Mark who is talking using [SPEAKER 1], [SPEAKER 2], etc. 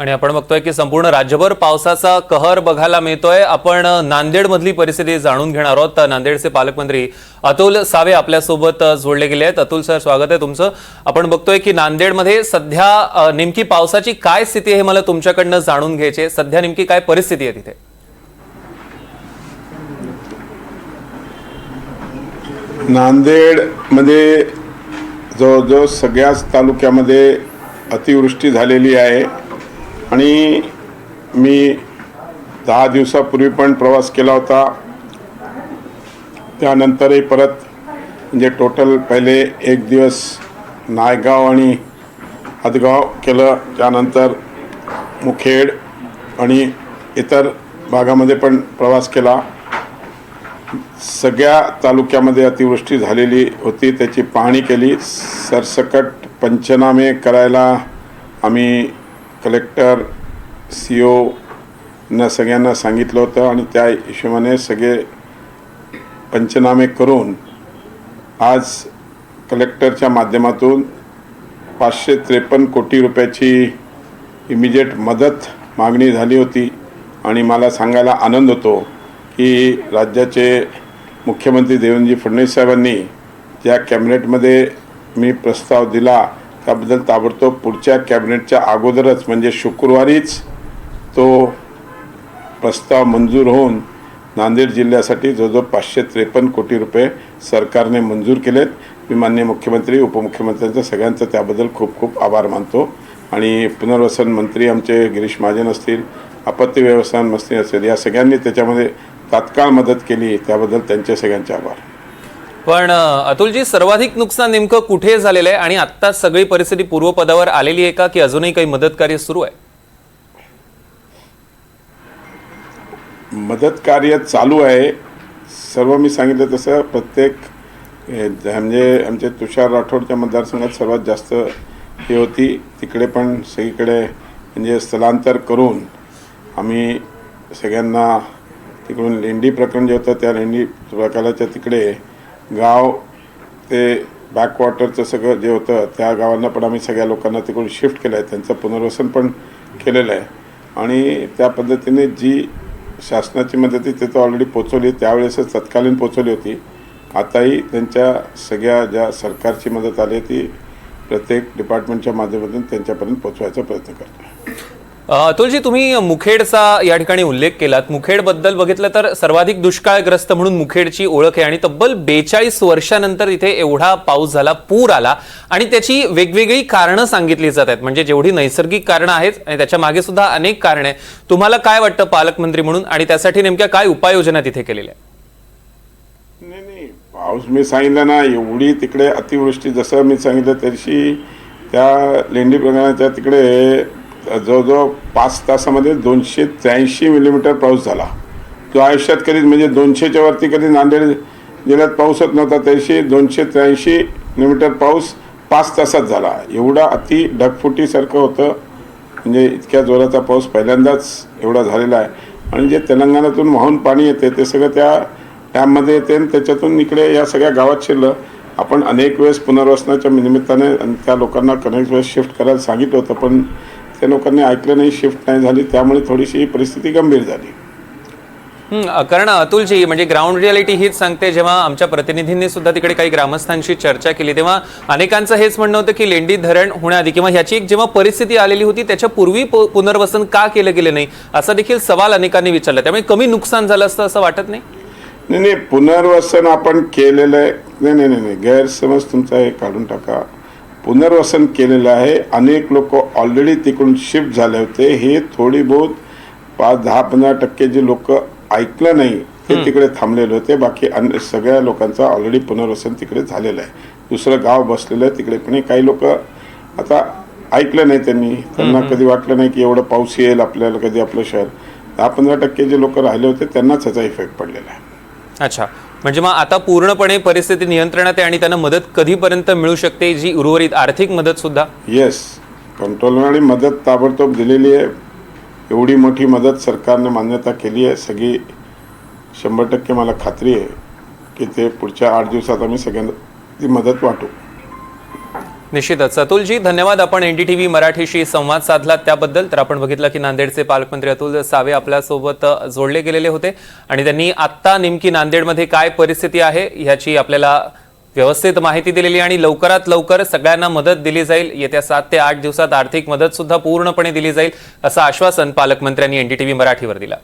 [SPEAKER 1] आणि आपण बघतोय की संपूर्ण राज्यभर पावसाचा कहर बघायला मिळतोय. आपण नांदेड मधली परिस्थिती जाणून घेणार आहोत. तर नांदेडचे पालकमंत्री अतुल सावे आपल्यासोबत जोडले गेले आहेत. अतुल सर स्वागत आहे तुमचं. आपण बघतोय की नांदेडमध्ये सध्या नेमकी पावसाची काय स्थिती आहे मला तुमच्याकडनं जाणून घ्यायची आहे. सध्या नेमकी काय परिस्थिती आहे तिथे?
[SPEAKER 2] नांदेडमध्ये जवळजवळ सगळ्याच तालुक्यामध्ये अतिवृष्टी झालेली आहे. आणि मी दहा दिवसापूर्वी पण प्रवास केला होता. त्यानंतरही परत म्हणजे टोटल पहिले एक दिवस नायगाव आणि हदगाव केलं. त्यानंतर मुखेड आणि इतर भागामध्ये पण प्रवास केला. सगळ्या तालुक्यामध्ये अतिवृष्टी झालेली होती. त्याची पाहणी केली. सरसकट पंचनामे करायला आम्ही कलेक्टर सी ओना सगळ्यांना सांगितलं होतं आणि त्या हिशोबाने सगळे पंचनामे करून आज कलेक्टरच्या माध्यमातून पाचशे त्रेपन्न कोटी रुपयाची इमिजिएट मदत मागणी झाली होती. आणि मला सांगायला आनंद होतो की राज्याचे मुख्यमंत्री देवेंद्रजी फडणवीस साहेबांनी ज्या कॅबिनेटमध्ये मी प्रस्ताव दिला त्याबद्दल ताबडतोब पुढच्या कॅबिनेटच्या अगोदरच म्हणजे शुक्रवारीच तो प्रस्ताव मंजूर होऊन नांदेड जिल्ह्यासाठी जवळजवळ पाचशे त्रेपन्न कोटी रुपये सरकारने मंजूर केलेत. मी माननीय मुख्यमंत्री उपमुख्यमंत्र्यांचं सगळ्यांचं त्याबद्दल खूप खूप आभार मानतो. आणि पुनर्वसन मंत्री आमचे गिरीश महाजन असतील आपत्ती व्यवस्थापन मंत्री असेल या सगळ्यांनी त्याच्यामध्ये तात्काळ मदत केली त्याबद्दल त्यांचे सगळ्यांचे आभार.
[SPEAKER 1] पण अतुलजी सर्वाधिक नुकसान नेमकं कुठे झालेलं आहे? आणि आता सगळी परिस्थिती पूर्वपदावर आलेली आहे का की अजूनही काही मदत कार्य सुरू आहे?
[SPEAKER 2] मदत कार्य चालू आहे. सर्व मी सांगितलं तसं. प्रत्येक म्हणजे आमचे तुषार राठोडच्या मतदारसंघात सर्वात जास्त हे होती. तिकडे पण सगळीकडे म्हणजे स्थलांतर करून आम्ही सगळ्यांना तिकडून लेंडी प्रकरण जे होतं त्या लेंडी प्रकाराच्या तिकडे गाव ते बॅकवॉटरचं सगळं जे होतं त्या गावांना पण आम्ही सगळ्या लोकांना तिकडून शिफ्ट केलं आहे त्यांचं पुनर्वसन पण केलेलं आहे. आणि त्या पद्धतीने जी शासनाची मदत तिथं ऑलरेडी पोचवली. त्यावेळेसच तत्कालीन पोचवली होती. आताही त्यांच्या सगळ्या ज्या सरकारची मदत आली आहे ती प्रत्येक डिपार्टमेंटच्या माध्यमातून त्यांच्यापर्यंत पोचवायचा प्रयत्न करतो
[SPEAKER 1] अतुलजी तुम्ही मुखेडचा या ठिकाणी उल्लेख केलात. मुखेडबद्दल बघितलं तर सर्वाधिक दुष्काळग्रस्त म्हणून मुखेडची ओळख आहे आणि तब्बल बेचाळीस वर्षानंतर इथे एवढा पाऊस झाला पूर आला आणि त्याची वेगवेगळी कारणं सांगितली जात आहेत. म्हणजे जेवढी नैसर्गिक कारणं आहेत आणि त्याच्यामागे सुद्धा अनेक कारणं आहेत. तुम्हाला काय वाटतं पालकमंत्री म्हणून आणि त्यासाठी नेमक्या काय उपाययोजना तिथे केलेल्या आहेत?
[SPEAKER 2] नाही नाही. पाऊस मी सांगितलं ना एवढी तिकडे अतिवृष्टी जसं मी सांगितलं तशी त्या लेंडी प्रकरणाच्या तिकडे जवळजवळ पाच तासामध्ये दोनशे त्र्याऐंशी मिलीमीटर पाऊस झाला. तो आयुष्यात कधीच म्हणजे दोनशेच्या वरती कधी नांदेड जिल्ह्यात पाऊसच नव्हता त्याशी दोनशे त्र्याऐंशी मिलीमीटर पाऊस पाच तासात झाला. एवढा अति ढगफुटीसारखं होतं म्हणजे इतक्या जोराचा पाऊस पहिल्यांदाच एवढा झालेला आहे. आणि जे तेलंगणातून वाहून पाणी येते ते सगळं त्या डॅममध्ये येते आणि त्याच्यातून इकडे या सगळ्या गावात शिरलं. आपण अनेक वेळेस पुनर्वसनाच्या निमित्ताने आणि त्या लोकांना कनेक्ट वेळेस शिफ्ट करायला सांगितलं होतं पण त्या लोकांनी ऐकलं नाही शिफ्ट नाही झाली त्यामुळे थोडीशी ही परिस्थिती गंभीर झाली.
[SPEAKER 1] कारण अतुलजी म्हणजे ग्राउंड रियालिटी हीच सांगते जेव्हा आमच्या प्रतिनिधींनी सुद्धा तिकडे काही ग्रामस्थांशी चर्चा केली तेव्हा अनेकांचं हेच म्हणणं होतं की लेंडी धरण होण्याआधी किंवा ह्याची एक जेव्हा परिस्थिती आलेली होती त्याच्या पूर्वी पुनर्वसन का केलं गेलं नाही असा देखील सवाल अनेकांनी विचारला. त्यामुळे कमी नुकसान झालं असतं असं वाटत नाही?
[SPEAKER 2] नाही नाही पुनर्वसन आपण केलेलं आहे. नाही नाही नाही गैरसमज तुमचा हे काढून टाका. पुनर्वसन केलेलं आहे. अनेक लोक ऑलरेडी तिकडून शिफ्ट झाले होते. हे थोडी बहुत पाच दहा पंधरा टक्के जे लोक ऐकलं नाही ते तिकडे थांबलेले होते. बाकी अन्य सगळ्या लोकांचं ऑलरेडी पुनर्वसन तिकडे झालेलं आहे. दुसरं गाव बसलेलं आहे तिकडे पण काही लोक आता ऐकलं नाही त्यांनी. त्यांना कधी वाटलं नाही की एवढं पाऊस येईल आपल्याला कधी आपलं शहर. दहा पंधरा टक्के जे लोक राहिले होते त्यांनाच त्याचा इफेक्ट पडलेला आहे.
[SPEAKER 1] अच्छा. म्हणजे मग आता पूर्णपणे परिस्थिती नियंत्रणात आहे आणि त्यांना मदत कधीपर्यंत मिळू शकते जी उर्वरित आर्थिक मदत सुद्धा?
[SPEAKER 2] येस कंट्रोलर आणि मदत ताबडतोब दिलेली आहे. एवढी मोठी मदत सरकारने मान्यता केली आहे. सगळी शंभर टक्के मला खात्री आहे की ते पुढच्या आठ दिवसात आम्ही सगळ्यांना ती मदत वाटू.
[SPEAKER 1] निश्चितच. अतुलजी धन्यवाद. आपण एनडीटीव्ही मराठीशी संवाद साधला त्याबद्दल. तर आपण बघितलं की नांदेडचे पालकमंत्री अतुल सावे आपल्यासोबत जोडले गेलेले होते. आणि त्यांनी आत्ता नेमकी नांदेडमध्ये काय परिस्थिती आहे ह्याची आपल्याला व्यवस्थित माहिती दिलेली आणि लवकरात लवकर सगळ्यांना मदत दिली जाईल. येत्या सात ते आठ दिवसात आर्थिक मदत सुद्धा पूर्णपणे दिली जाईल असं आश्वासन पालकमंत्र्यांनी एनडीटीव्ही मराठीवर दिलं.